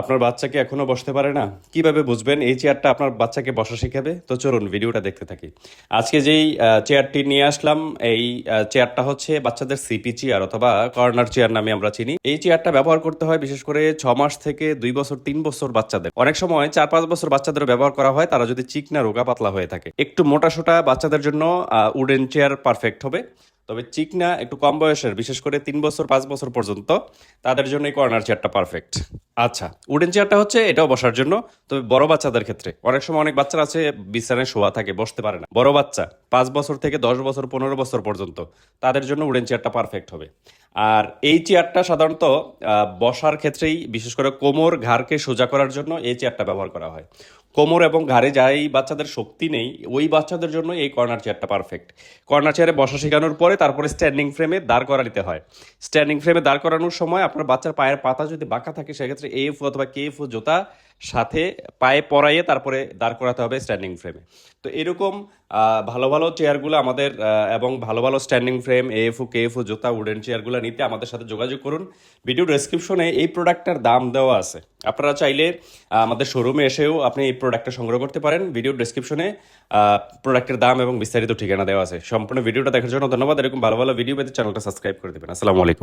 আপনার বাচ্চাকে এখনও বসতে পারে না? কীভাবে বুঝবেন এই চেয়ারটা আপনার বাচ্চাকে বসা শেখাবে? তো চলুন ভিডিওটা দেখতে থাকি। আজকে যেই চেয়ারটি নিয়ে আসলাম, এই চেয়ারটা হচ্ছে বাচ্চাদের সিপি চেয়ার অথবা কর্নার চেয়ার নামে আমরা চিনি। এই চেয়ারটা ব্যবহার করতে হয় বিশেষ করে ছ মাস থেকে দুই বছর, তিন বছর বাচ্চাদের। অনেক সময় চার পাঁচ বছর বাচ্চাদের ব্যবহার করা হয়, তারা যদি চিকনা, রোগা, পাতলা হয়ে থাকে। একটু মোটা সোটা বাচ্চাদের জন্য উডেন চেয়ার পারফেক্ট হবে। তবে চিকনা একটু কম বয়সের, বিশেষ করে তিন বছর, পাঁচ বছর পর্যন্ত, তাদের জন্য এই কর্নার চেয়ারটা পারফেক্ট আচ্ছা উডেন চেয়ারটা হচ্ছে এটাও বসার জন্য, তবে বড় বাচ্চাদের ক্ষেত্রে। অনেক সময় অনেক বাচ্চারা আছে, বিছানায় শোয়া থাকে, বসতে পারে না। বড় বাচ্চা, পাঁচ বছর থেকে দশ বছর, পনেরো বছর পর্যন্ত, তাদের জন্য উডেন চেয়ারটা পারফেক্ট হবে। আর এই চেয়ারটা সাধারণত বসার ক্ষেত্রেই, বিশেষ করে কোমর, ঘাড়কে সোজা করার জন্য এই চেয়ারটা ব্যবহার করা হয়। কোমর এবং ঘাড়ে যাই বাচ্চাদের শক্তি নেই, ওই বাচ্চাদের জন্য এই কর্নার চেয়ারটা পারফেক্ট কর্নার চেয়ারে বসা শেখানোর পরে তারপরে স্ট্যান্ডিং ফ্রেমে দাঁড় করা নিতে হয় স্ট্যান্ডিং ফ্রেমে দাঁড় করানোর সময় আপনার বাচ্চার পায়ের পাতা যদি বাঁকা থাকে, সেক্ষেত্রে এফ অথবা কে কেএফ জোতা সাথে পায়ে পরাইয়ে তারপরে দাঁড় করাতে হবে স্ট্যান্ডিং ফ্রেমে তো এরকম ভালো ভালো চেয়ারগুলো আমাদের এবং ভালো ভালো স্ট্যান্ডিং ফ্রেম এএফও কেএফও জোতা উডেন চেয়ারগুলো নিতে আমাদের সাথে যোগাযোগ করুন। ভিডিও ডেসক্রিপশনে এই প্রোডাক্টটার দাম দেওয়া আছে। আপনারা চাইলে আমাদের শোরুমে এসেও আপনি এই প্রোডাক্টটা সংগ্রহ করতে পারেন। ভিডিও ডিসক্রিপশনে প্রোডাক্টের দাম এবং বিস্তারিত ঠিকানা দেওয়া আছে। সম্পূর্ণ ভিডিওটা দেখার জন্য ধন্যবাদ। এরকম ভালো ভালো ভিডিও পেতে চ্যানেলটা সাবস্ক্রাইব করে দেবেন। আসসালামু আলাইকুম।